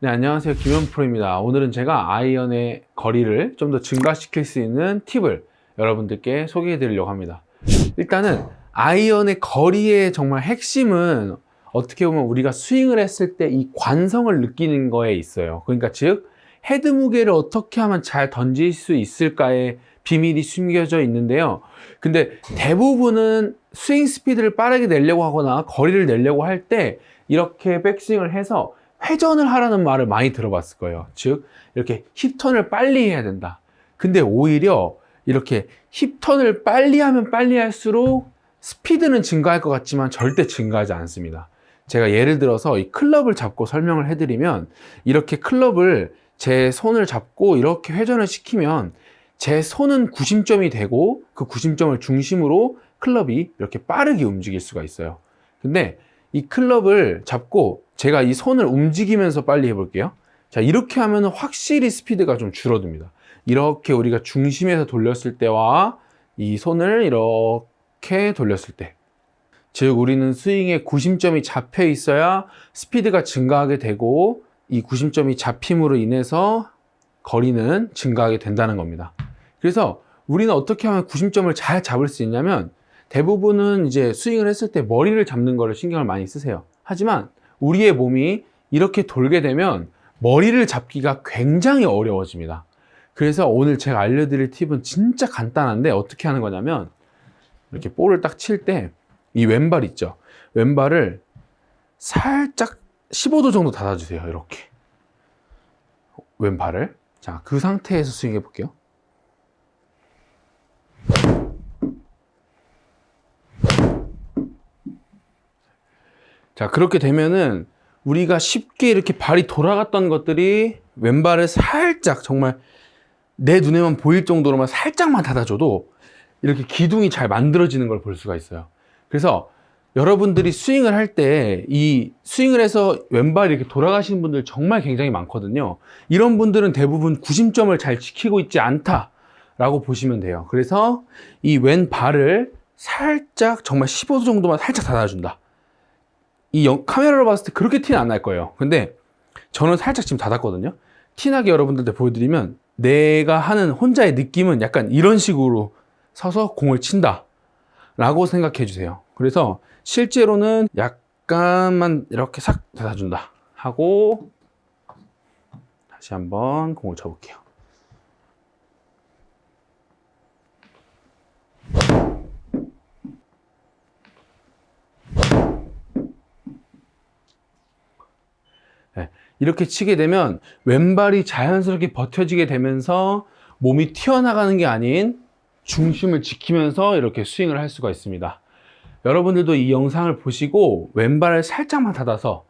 네, 안녕하세요. 김현 프로입니다. 오늘은 제가 아이언의 거리를 좀 더 증가시킬 수 있는 팁을 여러분들께 소개해 드리려고 합니다. 일단은 아이언의 거리의 정말 핵심은 어떻게 보면 우리가 스윙을 했을 때 이 관성을 느끼는 거에 있어요. 그러니까 즉, 헤드 무게를 어떻게 하면 잘 던질 수 있을까에 비밀이 숨겨져 있는데요. 근데 대부분은 스윙 스피드를 빠르게 내려고 하거나 거리를 내려고 할 때 이렇게 백스윙을 해서 회전을 하라는 말을 많이 들어봤을 거예요. 즉, 이렇게 힙턴을 빨리 해야 된다. 근데 오히려 이렇게 힙턴을 빨리 하면 빨리 할수록 스피드는 증가할 것 같지만 절대 증가하지 않습니다. 제가 예를 들어서 이 클럽을 잡고 설명을 해드리면 이렇게 클럽을 제 손을 잡고 이렇게 회전을 시키면 제 손은 구심점이 되고 그 구심점을 중심으로 클럽이 이렇게 빠르게 움직일 수가 있어요. 근데 이 클럽을 잡고 제가 이 손을 움직이면서 빨리 해볼게요. 자, 이렇게 하면 확실히 스피드가 좀 줄어듭니다. 이렇게 우리가 중심에서 돌렸을 때와 이 손을 이렇게 돌렸을 때. 즉, 우리는 스윙의 구심점이 잡혀 있어야 스피드가 증가하게 되고 이 구심점이 잡힘으로 인해서 거리는 증가하게 된다는 겁니다. 그래서 우리는 어떻게 하면 구심점을 잘 잡을 수 있냐면 대부분은 이제 스윙을 했을 때 머리를 잡는 거를 신경을 많이 쓰세요. 하지만 우리의 몸이 이렇게 돌게 되면 머리를 잡기가 굉장히 어려워집니다. 그래서 오늘 제가 알려드릴 팁은 진짜 간단한데 어떻게 하는 거냐면 이렇게 볼을 딱 칠 때 이 왼발 있죠. 왼발을 살짝 15도 정도 닫아주세요. 이렇게. 왼발을. 자, 그 상태에서 스윙해 볼게요. 자, 그렇게 되면은 우리가 쉽게 이렇게 발이 돌아갔던 것들이 왼발을 살짝 정말 내 눈에만 보일 정도로만 살짝만 닫아줘도 이렇게 기둥이 잘 만들어지는 걸 볼 수가 있어요. 그래서 여러분들이 스윙을 할 때 이 스윙을 해서 왼발이 이렇게 돌아가시는 분들 정말 굉장히 많거든요. 이런 분들은 대부분 구심점을 잘 지키고 있지 않다라고 보시면 돼요. 그래서 이 왼발을 살짝 정말 15도 정도만 살짝 닫아준다. 이 영- 카메라로 봤을 때 그렇게 티는 안 날 거예요. 근데 저는 살짝 지금 닫았거든요. 티나게 여러분들한테 보여드리면 내가 하는 혼자의 느낌은 약간 이런 식으로 서서 공을 친다. 라고 생각해 주세요. 그래서 실제로는 약간만 이렇게 싹 닫아준다. 하고 다시 한번 공을 쳐볼게요. 이렇게 치게 되면 왼발이 자연스럽게 버텨지게 되면서 몸이 튀어나가는 게 아닌 중심을 지키면서 이렇게 스윙을 할 수가 있습니다. 여러분들도 이 영상을 보시고 왼발을 살짝만 닫아서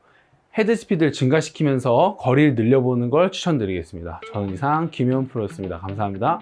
헤드 스피드를 증가시키면서 거리를 늘려보는 걸 추천드리겠습니다. 저는 이상 김현 프로였습니다. 감사합니다.